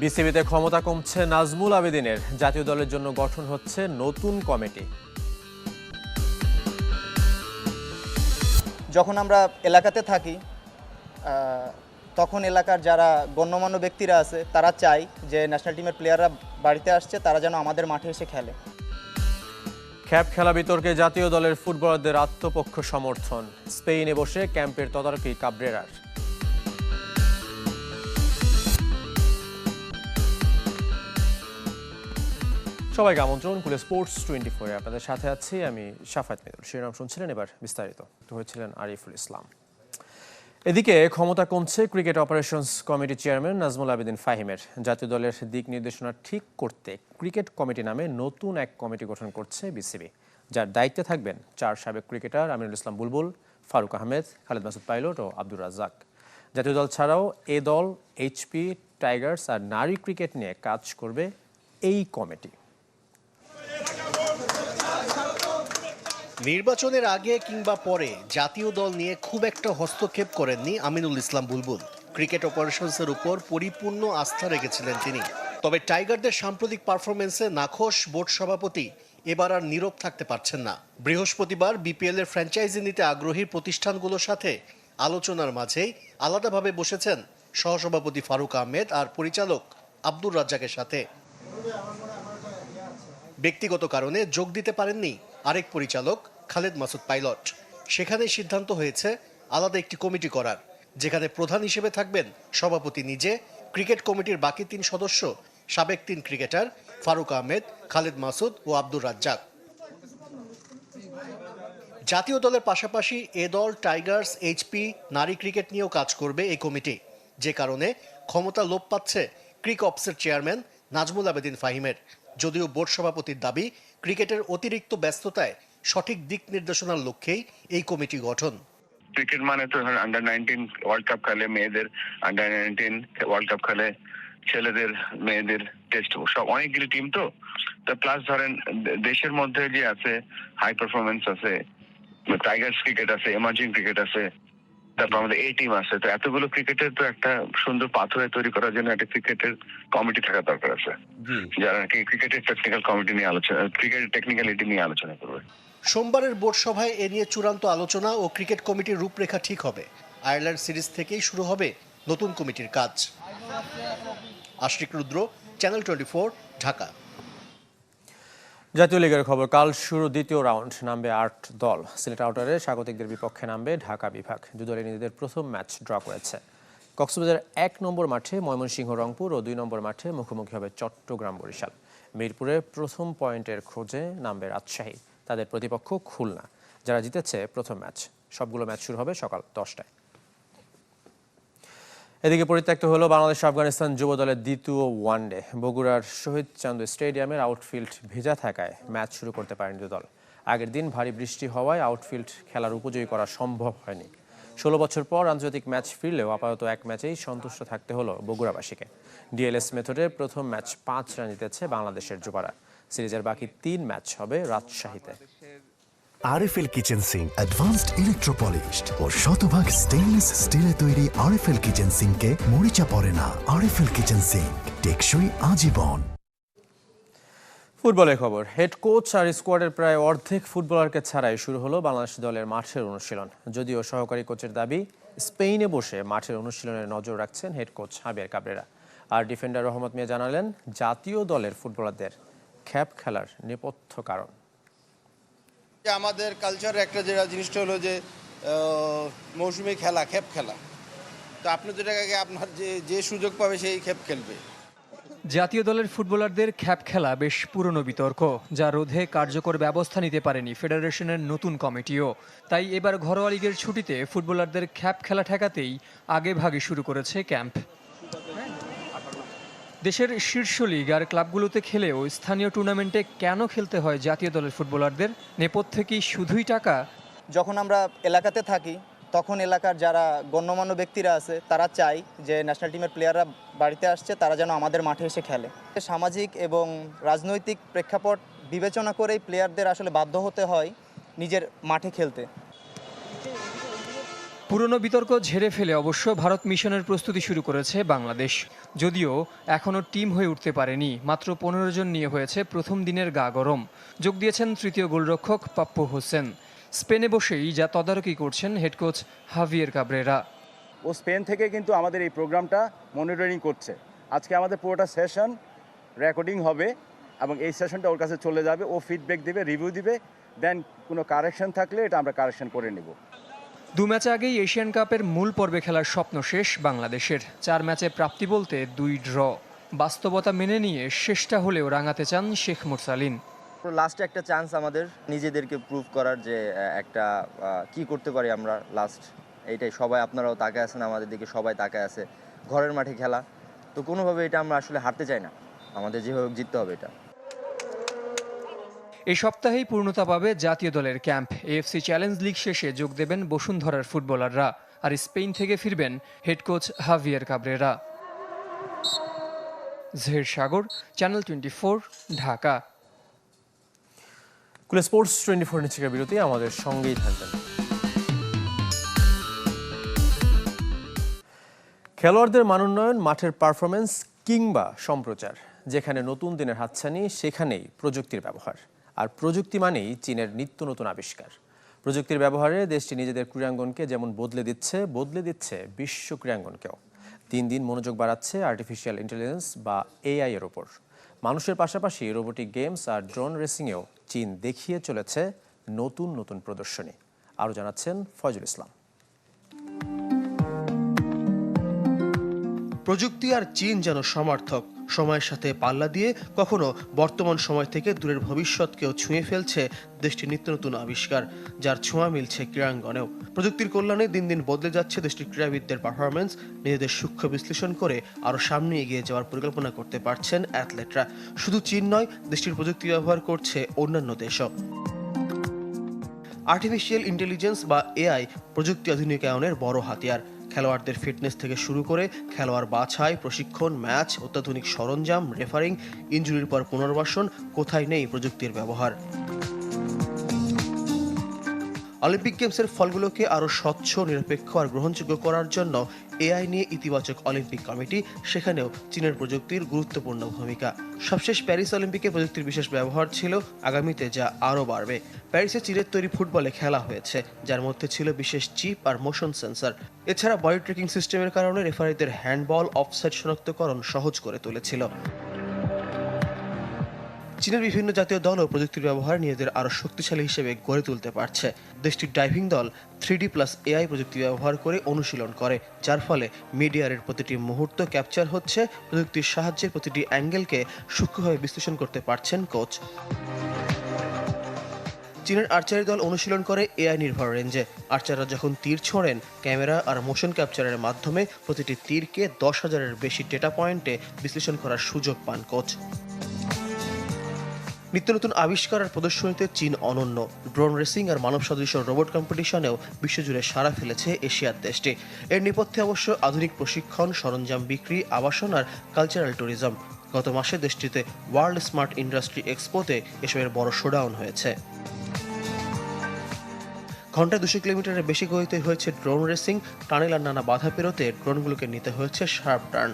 বিসিবিতে ক্ষমতা কমছে নাজমুল আবেদিনের। জাতীয় দলের জন্য গঠন হচ্ছে নতুন কমিটি। যখন আমরা এলাকাতে থাকি তখন এলাকার যারা গণ্যমান্য ব্যক্তিরা আছে তারা চায় যে ন্যাশনাল টিমের প্লেয়াররা বাড়িতে আসছে তারা যেন আমাদের মাঠে এসে খেলে। খ্যাপ খেলা বিতর্কে জাতীয় দলের ফুটবলারদের আত্মপক্ষ সমর্থন। স্পেনে বসে ক্যাম্পের তদারকি কাবরেরার। সবাইকে আমন্ত্রণ, কুলে স্পোর্টস টোয়েন্টি ফোরে আপনাদের সাথে আছি। আমি সাফাত মিদুল। শিরোনাম শুনছিলেন, এবার বিস্তারিত। হয়েছিলেন আরিফুল ইসলাম। এদিকে ক্ষমতা কমছে cricket operations committee chairman Nazmul Abedin ফাহিমের। জাতীয় দলের দিক নির্দেশনা ঠিক করতে ক্রিকেট কমিটি নামে নতুন এক কমিটি গঠন করছে বিসিবি। যার দায়িত্বে থাকবেন চার সাবেক ক্রিকেটার আমিনুল ইসলাম বুলবুল, ফারুক আহমেদ, খালেদ মাসুদ পাইলট ও আব্দুর রাজ্জাক। জাতীয় দল ছাড়াও এ দল এইচপি টাইগার্স আর নারী ক্রিকেট নিয়ে কাজ করবে এই কমিটি। নির্বাচনের আগে কিংবা পরে জাতীয় দল নিয়ে খুব একটা হস্তক্ষেপ করেননি আমিনুল ইসলাম বুলবুল। ক্রিকেট অপারেশনসের উপর পরিপূর্ণ আস্থা রেখেছিলেন তিনি। তবে টাইগারদের সাম্প্রতিক পারফরমেন্সে নাখোশ বোর্ড সভাপতি এবার আর নীরব থাকতে পারছেন না। বৃহস্পতিবার বিপিএল এর ফ্র্যাঞ্চাইজি নিতে আগ্রহী প্রতিষ্ঠানগুলোর সাথে আলোচনার মাঝেই আলাদাভাবে বসেছেন সহসভাপতি ফারুক আহমেদ আর পরিচালক আব্দুর রাজ্জাকের সাথে। ব্যক্তিগত কারণে যোগ দিতে পারেননি আরেক পরিচালক, খালেদ মাসুদ পাইলট। সেখানে সিদ্ধান্ত হয়েছে আলাদা একটি কমিটি করার, যেখানে প্রধান হিসেবে থাকবেন সভাপতি নিজে, ক্রিকেট কমিটির বাকি তিন সদস্য, সাবেক তিন ক্রিকেটার ফারুক আহমেদ, খালেদ মাসুদ ও আব্দুর রাজ্জাক। জাতীয় দলের পাশাপাশি এ দল টাইগার্স এইচপি নারী ক্রিকেট নিয়েও কাজ করবে এই কমিটি। যে কারণে ক্ষমতা লোপ পাচ্ছে ক্রিক অপসের চেয়ারম্যান নাজমুল আবেদিন ফাহিমের। যদিও বোর্ড সভাপতির দাবি ক্রিকেটের অতিরিক্ত ব্যস্ততায় সঠিক দিক নির্দেশনার লক্ষ্যেই এই কমিটি গঠন। ক্রিকেট মানে তো আন্ডার নাইনটিন ওয়ার্ল্ড কাপ খেলে মেয়েদের আন্ডার নাইনটিন ওয়ার্ল্ড কাপ খেলে ছেলেদের, মেয়েদের টেস্ট সব অনেকগুলি টিম তো। তো প্লাস ধরেন দেশের মধ্যে যে আছে হাই পারফরমেন্স আছে টাইগার্স ক্রিকেট আছে এমার্জিং ক্রিকেট আছে তারপর আমাদের এই টিম আছে। তো এতগুলো ক্রিকেটের তো একটা সুন্দর পাথরে তৈরি করার জন্য একটা ক্রিকেটের কমিটি থাকা দরকার আছে। যারা নাকি ক্রিকেটের টেকনিক্যাল কমিটি নিয়ে আলোচনা ক্রিকেটের টেকনিক্যালিটি নিয়ে আলোচনা করবে। সোমবারের বোর্ড সভায় এ নিয়ে চূড়ান্ত আলোচনা ও ক্রিকেট কমিটির রূপরেখা ঠিক হবে। আয়ারল্যান্ড সিরিজ থেকেই শুরু হবে নতুন কমিটির কাজ। Ashrik Rudra channel twenty Dhaka. জাতীয় লিগের খবর, কাল শুরু দ্বিতীয় রাউন্ড, নামবে আট দল। সিলেট আউটারে স্বাগতিকদের বিপক্ষে নামবে ঢাকা বিভাগ। দুদলের নিজেদের প্রথম ম্যাচ ড্র করেছে। কক্সবাজার এক নম্বর মাঠে ময়মনসিংহ রংপুর ও দুই নম্বর মাঠে মুখোমুখি হবে চট্টগ্রাম বরিশাল। মিরপুরে প্রথম পয়েন্টের খোঁজে নামবে রাজশাহী। তাদের প্রতিপক্ষ খুলনা। যারা জিতেছে প্রথম ম্যাচ। সবগুলো ম্যাচ শুরু হবে সকাল দশটায়। এদিকে পরিত্যক্ত হলো বাংলাদেশ, আফগানিস্তান যুব দলের দ্বিতীয় ওয়ানডে বগুড়ার শহীদ চান্দ স্টেডিয়ামের আউটফিল্ড ভেজা থাকায় ম্যাচ শুরু করতে পারেনি দল। আগের দিন ভারী বৃষ্টি হওয়ায় আউটফিল্ড খেলার উপযোগী করা সম্ভব হয়নি। ষোলো বছর পর আন্তর্জাতিক ম্যাচ ফিরলেও আপাতত এক ম্যাচেই সন্তুষ্ট থাকতে হলো বগুড়াবাসীকে। ডিএলএস মেথডে প্রথম ম্যাচ পাঁচ রান জিতেছে বাংলাদেশের যুবারা। সিরিজের বাকি তিন ম্যাচ হবে রাজশাহীতে। RFL kitchen sink advanced electro polished ও শতভাগ স্টেইনলেস স্টিলে তৈরি আরএফএল কিচেন সিঙ্কে মরিচা পড়ে না। আরএফএল কিচেন সিঙ্ক টেকসই আজীবন। ফুটবলের খবর। হেড কোচ আর স্কোয়াডের প্রায় অর্ধেক ফুটবলারকে ছাড়াই শুরু হলো বাংলাদেশ দলের মাঠের অনুশীলন। যদিও সহকারী কোচের দাবি স্পেনে বসে মাঠের অনুশীলনে নজর রাখছেন হেড কোচ হাবিয়ার কাবরেরা। আর ডিফেন্ডার রহমত মিয়া জানালেন, জাতীয় দলের ফুটবলারদের খ্যাপ খেলার নেপথ্য কারণ। আমাদের কালচার একটা যেটা জিনিসটা হলো যে মৌসুমি খেলা, খেপ খেলা। তো আপনি যেটাকে আপনার যে যে সুযোগ পাবে সেই খেপ খেলবে। জাতীয় দলের ফুটবলারদের খ্যাপ খেলা বেশ পুরনো বিতর্ক, যা রোধে কার্যকর ব্যবস্থা নিতে পারেনি ফেডারেশনের নতুন কমিটিও। তাই এবার ঘরোয়া লিগের ছুটিতে ফুটবলারদের খ্যাপ খেলা ঠেকাতেই আগে ভাগে শুরু করেছে ক্যাম্প। দেশের শীর্ষ লিগ আর ক্লাবগুলোতে খেলেও স্থানীয় টুর্নামেন্টে কেন খেলতে হয় জাতীয় দলের ফুটবলারদের? নেপথ্যে কি শুধুই টাকা? যখন আমরা এলাকাতে থাকি, তখন এলাকার যারা গণ্যমান্য ব্যক্তিরা আছে, তারা চায় যে ন্যাশনাল টিমের প্লেয়াররা বাড়িতে আসছে, তারা যেন আমাদের মাঠে এসে খেলে। সামাজিক এবং রাজনৈতিক প্রেক্ষাপট বিবেচনা করেই প্লেয়ারদের আসলে বাধ্য হতে হয় নিজের মাঠে খেলতে। পুরনো বিতর্ক ঝেড়ে ফেলে অবশ্য ভারত মিশনের প্রস্তুতি শুরু করেছে বাংলাদেশ। যদিও এখনও টিম হয়ে উঠতে পারেনি, মাত্র পনেরো জন নিয়ে হয়েছে প্রথম দিনের গা গরম। যোগ দিয়েছেন তৃতীয় গোলরক্ষক পাপ্পু হোসেন। স্পেনে বসেই যা তদারকি করছেন হেড কোচ হাভিয়ের কাবরেরা। ও স্পেন থেকে কিন্তু আমাদের এই প্রোগ্রামটা মনিটরিং করছে। আজকে আমাদের পুরোটা সেশন রেকর্ডিং হবে এবং এই সেশনটা ওর কাছে চলে যাবে। ও ফিডব্যাক দেবে রিভিউ দিবে দেন কোনো কারেকশন থাকলে এটা আমরা কারেকশন করে নেব। দু ম্যাচ আগেই এশিয়ান কাপের মূল পর্বে খেলার স্বপ্ন শেষ বাংলাদেশের। চার ম্যাচে প্রাপ্তি বলতে দুই ড্র। বাস্তবতা মেনে নিয়ে শেষটা হলেও রাঙাতে চান শেখ মুরসালিন। লাস্টে একটা চান্স আমাদের নিজেদেরকে প্রুভ করার যে একটা কি করতে পারি আমরা লাস্ট এইটাই সবাই আপনারাও তাকায় আছেন, আমাদের দিকে সবাই তাকায় আছে। ঘরের মাঠে খেলা। তো কোনোভাবে এটা আমরা আসলে হারতে চাই না। আমাদের যেভাবে জিততে হবে এটা। এই সপ্তাহেই পূর্ণতা পাবে জাতীয় দলের ক্যাম্প। এএফসি চ্যালেঞ্জ লিগ শেষে যোগ দেবেন বসুন্ধরার ফুটবলাররা। আর স্পেন থেকে ফিরবেন head coach Javier Cabrera. Zaher Sagar, channel twenty four, Dhaka. কুলে স্পোর্টস টোয়েন্টি ফোর নিচ্ছে বিরতি, আমাদের সঙ্গেই থাকবেন। খেলোয়াড়দের মানোন্নয়ন, মাঠের পারফরমেন্স কিংবা সম্প্রচার। যেখানে নতুন দিনের হাতছানি, সেখানেই প্রযুক্তির ব্যবহার। আর প্রযুক্তি মানেই চীনের নিত্য নতুন আবিষ্কার। প্রযুক্তির ব্যবহারে দেশটি নিজেদের ক্রীড়াঙ্গনকে যেমন বদলে দিচ্ছে বদলে দিচ্ছে বিশ্ব ক্রীড়াঙ্গনকেও। দিন দিন মনোযোগ বাড়াচ্ছে আর্টিফিশিয়াল ইন্টেলিজেন্স বা এআই এর ওপর। মানুষের পাশাপাশি রোবোটিক গেমস আর ড্রোন রেসিংয়েও চীন দেখিয়ে চলেছে নতুন নতুন প্রদর্শনী। আরও জানাচ্ছেন ফয়জুল ইসলাম। প্রযুক্তি আর চীন যেন সমর্থক সময়ের সাথে পাল্লা দিয়ে কখনো বর্তমান সময় থেকে দূরের ভবিষ্যৎকেও ছুঁয়ে ফেলছে দেশটির নিত্য নতুন আবিষ্কার, যার ছোঁয়া মিলছে ক্রীড়াঙ্গনেও। প্রযুক্তির কল্যাণে দিন দিন বদলে যাচ্ছে দেশটির ক্রীড়াবিদদের পারফরমেন্স নিজেদের সূক্ষ্ম বিশ্লেষণ করে আরও সামনে এগিয়ে যাওয়ার পরিকল্পনা করতে পারছেন অ্যাথলেটরা। শুধু চীন নয়, দেশটির প্রযুক্তি ব্যবহার করছে অন্যান্য দেশও। আর্টিফিশিয়াল ইন্টেলিজেন্স বা এআই প্রযুক্তি আধুনিকায়নের বড় হাতিয়ার। খেলোয়াড়দের ফিটনেস থেকে শুরু করে খেলোয়াড় বাছাই, প্রশিক্ষণ ম্যাচ অত্যাধুনিক সরঞ্জাম রেফারিং ইঞ্জুরির পর পুনর্বাসন, কোথায় নেই প্রযুক্তির ব্যবহার। অলিম্পিক গেমসের ফলগুলোকে আরও স্বচ্ছ, নিরপেক্ষ আর গ্রহণযোগ্য করার জন্য এআই নিয়ে ইতিবাচক অলিম্পিক কমিটি সেখানেও চীনের প্রযুক্তির গুরুত্বপূর্ণ ভূমিকা। সবশেষ প্যারিস অলিম্পিকে প্রযুক্তির বিশেষ ব্যবহার ছিল আগামীতে, যা আরও বাড়বে। প্যারিসে চীনের তৈরি ফুটবলে খেলা হয়েছে, যার মধ্যে ছিল বিশেষ চিপ আর মোশন সেন্সর এছাড়া বডি ট্রেকিং সিস্টেমের কারণে রেফারিদের হ্যান্ডবল অফসাইড শনাক্তকরণ সহজ করে তুলেছিল। চীনের বিভিন্ন জাতীয় দলও প্রযুক্তির ব্যবহার নিজেদের আরও শক্তিশালী হিসেবে গড়ে তুলতে পারছে। দেশটির ডাইভিং দল থ্রি ডি প্লাস এআই প্রযুক্তি ব্যবহার করে অনুশীলন করে, যার ফলে মিডিয়ারের প্রতিটি মুহূর্ত ক্যাপচার হচ্ছে, প্রযুক্তির সাহায্যে প্রতিটি অ্যাঙ্গেলকে সূক্ষ্মভাবে বিশ্লেষণ করতে পারছেন কোচ। চীনের আর্চারি দল অনুশীলন করে এআই নির্ভর রেঞ্জে। আর্চাররা যখন তীর ছোঁড়েন, ক্যামেরা আর মোশন ক্যাপচারের মাধ্যমে প্রতিটি তীরকে দশ হাজারের বেশি ডেটা পয়েন্টে বিশ্লেষণ করার সুযোগ পান কোচ। নিত্য নতুন আবিষ্কার আর প্রদর্শনীতে চীন অনন্য। ড্রোন রেসিং আর মানব সদৃশ রোবট কম্পিটিশনেও বিশ্বজুড়ে সাড়া ফেলেছে এশিয়ার দেশটি। এর নেপথ্যে অবশ্য আধুনিক প্রশিক্ষণ, সরঞ্জাম বিক্রি, আবাসন আর কালচারাল ট্যুরিজম গত মাসে দেশটিতে ওয়ার্ল্ড স্মার্ট ইন্ডাস্ট্রি এক্সপোতে এসবের বড় শোডাউন হয়েছে। ঘন্টায় দুশো কিলোমিটারের বেশি গতিতে হয়েছে ড্রোন রেসিং। টানেল আর নানা বাধা পেরোতে ড্রোনগুলোকে নিতে হয়েছে শার্প টার্ন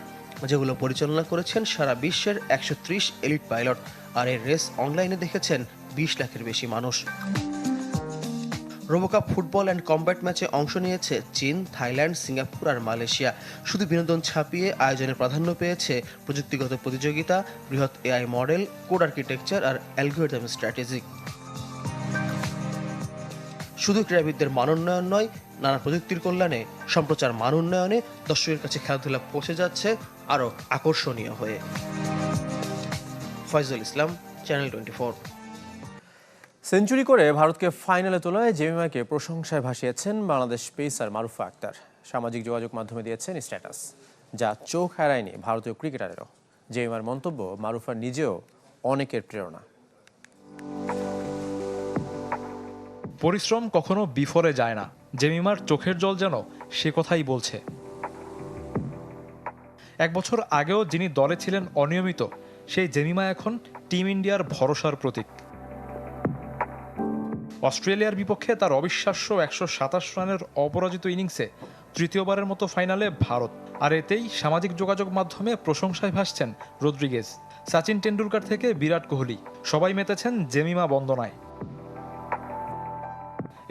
যেগুলো পরিচালনা করেছেন সারা বিশ্বের একশো ত্রিশ এলিট পাইলট, আর এই রেস অনলাইনে দেখেছেন বিশ লাখের বেশি মানুষ। রোবোকাপ ফুটবল অ্যান্ড কম্ব্যাট ম্যাচে অংশ নিয়েছে চীন, থাইল্যান্ড, সিঙ্গাপুর আর মালয়েশিয়া। শুধু বিনোদন ছাপিয়ে আয়োজনে প্রাধান্য পেয়েছে প্রযুক্তিগত প্রতিযোগিতা, বৃহৎ এআই মডেল, কোড আর্কিটেকচার আর অ্যালগোরিদম স্ট্র্যাটেজি। শুধু ক্রীড়াবিদদের মানোন্নয়ন নয় নানা প্রযুক্তির কল্যাণে সম্প্রচার মান উন্নয়নে দর্শকের কাছে খেলাধুলা পৌঁছে যাচ্ছে আরও আকর্ষণীয় হয়ে। Foyzul Islam channel twenty four century করে ভারতকে ফাইনালে তোলায় জেমিমাকে প্রশংসায় ভাসিয়েছেন বাংলাদেশ পেসার মারুফা আক্তার। সামাজিক যোগাযোগ মাধ্যমে দিয়েছেন স্ট্যাটাস যা চোখ হারায়নি ভারতীয় ক্রিকেটারেরও। জেমিমার মন্তব্য মারুফা নিজেও অনেকের প্রেরণা। পরিশ্রম কখনো বিফলে যায় না। জেমিমার চোখের জল যেন সে কথাই বলছে। এক বছর আগেও যিনি দলে ছিলেন অনিয়মিত, সেই জেমিমা এখন টিম ইন্ডিয়ার ভরসার প্রতীক। অস্ট্রেলিয়ার বিপক্ষে তার অবিশ্বাস্য একশো সাতাশ রানের অপরাজিত ইনিংসে তৃতীয়বারের মতো ফাইনালে ভারত, আর এতেই সামাজিক যোগাযোগ মাধ্যমে প্রশংসায় ভাসছেন রদ্রিগেজ। সচিন টেন্ডুলকার থেকে বিরাট কোহলি, সবাই মেতেছেন জেমিমা বন্দনায়।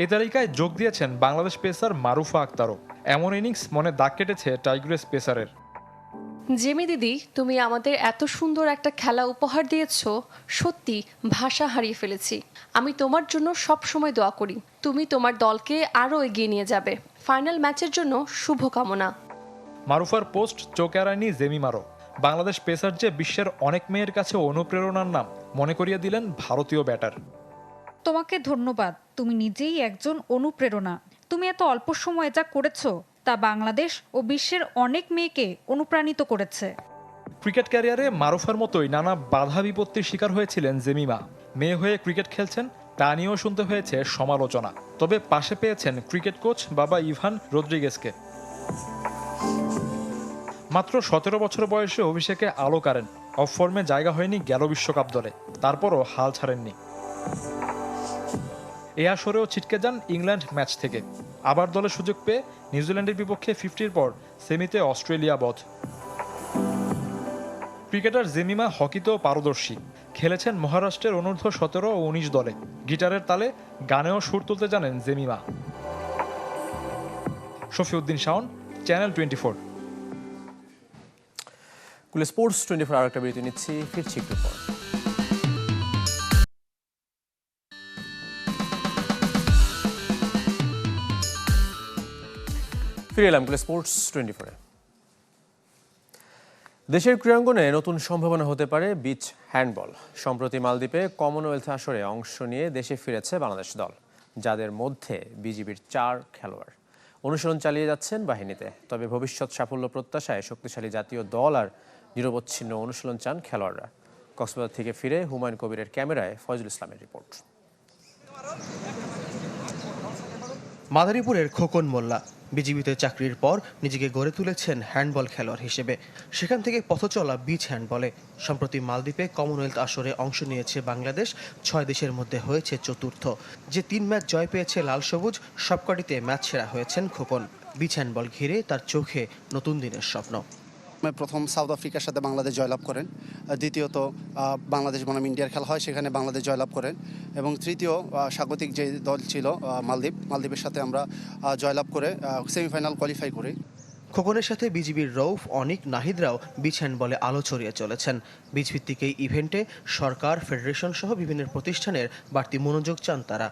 এই তালিকায় যোগ দিয়েছেন বাংলাদেশ পেসার মারুফা আক্তারও। এমন ইনিংস মনে দাগ কেটেছে টাইগ্রেস পেসারের। জেমি দিদি তুমি আমাদের এত সুন্দর একটা খেলা উপহার দিয়েছ সত্যি ভাষা হারিয়ে ফেলেছি। আমি তোমার জন্য সব সময় দোয়া করি তুমি তোমার দলকে আরও এগিয়ে নিয়ে যাবে। ফাইনাল ম্যাচের জন্য শুভকামনা। মারুফার পোস্ট চোখ এড়ায়নি জেমি মারো বাংলাদেশ পেসার যে বিশ্বের অনেক মেয়ের কাছে অনুপ্রেরণার নাম মনে করিয়ে দিলেন ভারতীয় ব্যাটার। তোমাকে ধন্যবাদ। তুমি নিজেই একজন অনুপ্রেরণা। তুমি এত অল্প সময়ে যা করেছ, তা বাংলাদেশ ও বিশ্বের অনেক মেয়েকে অনুপ্রাণিত করেছে। ক্রিকেট ক্যারিয়ারে মারুফার মতোই নানা বাধা বিপত্তির শিকার হয়েছিলেন জেমিমা। মেয়ে হয়ে ক্রিকেট খেলছেন, তা নিয়েও শুনতে হয়েছে সমালোচনা। তবে পাশে পেয়েছেন ক্রিকেট কোচ বাবা ইভান রদ্রিগেসকে মাত্র সতেরো বছর বয়সে অভিষেকে আলো কারেন। অফ ফর্মে জায়গা হয়নি গেল বিশ্বকাপ দলে। তারপরও হাল ছাড়েননি। এ আসরেও ছিটকে যান ইংল্যান্ড ম্যাচ থেকে। আবার দলে সুযোগ পেয়ে নিউজিল্যান্ডের বিপক্ষে ফিফটির পর সেমিতে অস্ট্রেলিয়া বধ। ক্রিকেটার জেমিমা হকিতেও পারদর্শী। খেলেছেন মহারাষ্ট্রের অনূর্ধ্ব সতেরো ও উনিশ দলে। গিটারের তালে গানেও সুর তুলতে জানেন Jemimah. Shafiuddin Shawon, channel twenty four. Sports twenty four আর একটা বিরতি নিচ্ছি, ফিরছি একটু পর। ফিরে এলাম স্পোর্টস টোয়েন্টি ফোরে দেশের ক্রীড়াঙ্গনে নতুন সম্ভাবনা হতে পারে বিচ হ্যান্ডবল সম্প্রতি মালদ্বীপে কমনওয়েলথ আসরে অংশ নিয়ে দেশে ফিরেছে বাংলাদেশ দল, যাদের মধ্যে বিজিবির চার খেলোয়াড়। অনুশীলন চালিয়ে যাচ্ছেন বাহিনীতে, তবে ভবিষ্যৎ সাফল্য প্রত্যাশায় শক্তিশালী জাতীয় দল আর নিরবচ্ছিন্ন অনুশীলন চান খেলোয়াড়রা। কক্সবাজার থেকে ফিরে হুমায়ুন কবিরের ক্যামেরায় ফয়জুল ইসলামের রিপোর্ট। মাদারীপুরের খোকন মোল্লা। বিজিবিতে চাকরির পর নিজেকে গড়ে তুলেছেন হ্যান্ডবল খেলোয়াড় হিসেবে। সেখান থেকে পথ চলা বিচ হ্যান্ডবলে। সম্প্রতি মালদ্বীপে কমনওয়েলথ আসরে অংশ নিয়েছে বাংলাদেশ, ছয় দেশের মধ্যে হয়েছে চতুর্থ। যে তিন ম্যাচ জয় পেয়েছে লাল সবুজ, সবকটিতে ম্যাচ সেরা হয়েছেন খোকন। বিচ হ্যান্ডবল ঘিরে তার চোখে নতুন দিনের স্বপ্ন। প্রথম সাউথ আফ্রিকার সাথে বাংলাদেশ জয়লাভ করেন। দ্বিতীয়ত বাংলাদেশ বনাম ইন্ডিয়ার খেলা হয়, সেখানে বাংলাদেশ জয়লাভ করেন। এবং তৃতীয় স্বাগতিক যে দল ছিল মালদ্বীপ, মালদ্বীপের সাথে আমরা জয়লাভ করে সেমিফাইনাল কোয়ালিফাই করি। খোকনের সাথে বিজিবির রৌফ অনিক নাহিদরাও বিচ বলে আলো ছড়িয়ে চলেছেন। বীজ ভিত্তিক এই ইভেন্টে সরকার ফেডারেশন সহ বিভিন্ন প্রতিষ্ঠানের বাড়তি মনোযোগ চান তারা।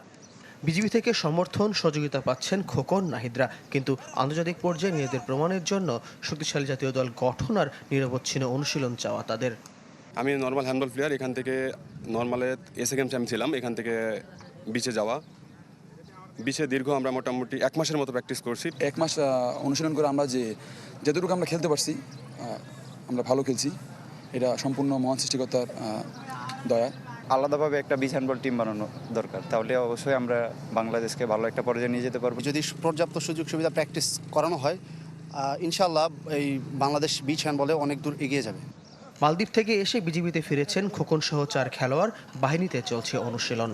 বিজিবি থেকে সমর্থন সহযোগিতা পাচ্ছেন খোকন নাহিদরা। কিন্তু আন্তর্জাতিক পর্যায়ে নিজেদের প্রমাণের জন্য শক্তিশালী জাতীয় দল গঠন আর নিরবচ্ছিন্ন অনুশীলন চাওয়া তাদের। আমি নর্মাল হ্যান্ডবল প্লেয়ার এখান থেকে নর্মালে এসে গেম চ্যাম্প ছিলাম এখান থেকে বিচে যাওয়া। বিচে দীর্ঘ আমরা মোটামুটি এক মাসের মতো প্র্যাকটিস করছি। এক মাস অনুশীলন করে আমরা যে যতটুকু আমরা খেলতে পারছি আমরা ভালো খেলছি। এটা সম্পূর্ণ মহান সৃষ্টিকর্তার দয়া। আলাদাভাবে একটা বিচ হ্যান্ডবল টিম বানানো দরকার। তাহলে অবশ্যই আমরা বাংলাদেশকে ভালো একটা পর্যায়ে নিয়ে যেতে পারব। যদি পর্যাপ্ত সুযোগ সুবিধা প্র্যাকটিস করানো হয় ইনশাল্লাহ এই বাংলাদেশ বিচ হ্যান্ডবলে অনেক দূর এগিয়ে যাবে। মালদ্বীপ থেকে এসে বিজিবিতে ফিরেছেন খোকন সহ চার খেলোয়াড়। বাহিনীতে চলছে অনুশীলন।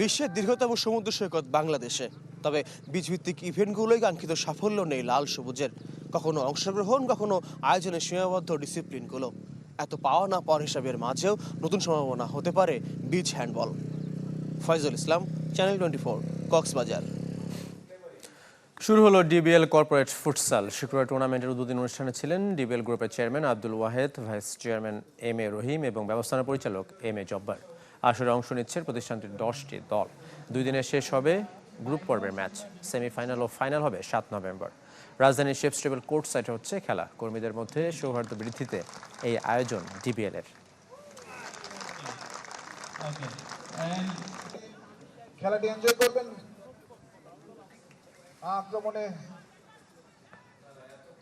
বিশ্বের দীর্ঘতম সমুদ্র সৈকত বাংলাদেশে। তবে বীজভিত্তিক ইভেন্টগুলোই কাঙ্ক্ষিত সাফল্য নেই লাল সবুজের। কখনো অংশগ্রহণ কখনো আয়োজনে সীমাবদ্ধ ডিসিপ্লিনগুলো এত পাওয়া না পাওয়ার হিসাবের মাঝেও নতুন সম্ভাবনা হতে পারে beach handball Foyzul Islam channel twenty four Cox's Bazar. শুরু হলো ডিবিএল কর্পোরেট ফুটসাল শুক্রবার টুর্নামেন্টের উদ্বোধনী অনুষ্ঠানে ছিলেন ডিবিএল গ্রুপের chairman Abdul Wahed vice chairman M A Rahim এবং ব্যবস্থাপনা পরিচালক এম এ জব্বার। আসরে অংশ নিচ্ছে প্রতিষ্ঠানটির দশটি দল। দুই দিনে শেষ হবে গ্রুপ পর্বের ম্যাচ সেমিফাইনাল ও ফাইনাল হবে সাত নভেম্বর। রাজধানীর শেপস টেবল কোর্ট সাইটে হচ্ছে খেলা। কর্মীদের মধ্যে সৌহার্দ্য বৃদ্ধিতে এই আয়োজন ডিবিএল এর। খেলাটি এনজয় করবেন। আক্রমণে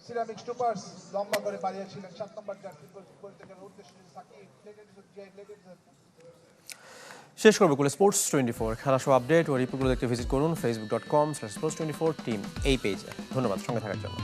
সিরামিক স্টুপার্স লম্বা করে সাত নম্বর উদ্দেশ্যে সাকিব শেষ করব কুলে স্পোর্টস টোয়েন্টি ফোর খেলা সব আপডেট ও রিপোর্টগুলো দেখতে ভিজিট করুন Facebook dot com sports twenty four team এই পেজে ধন্যবাদ, সঙ্গে থাকার জন্য।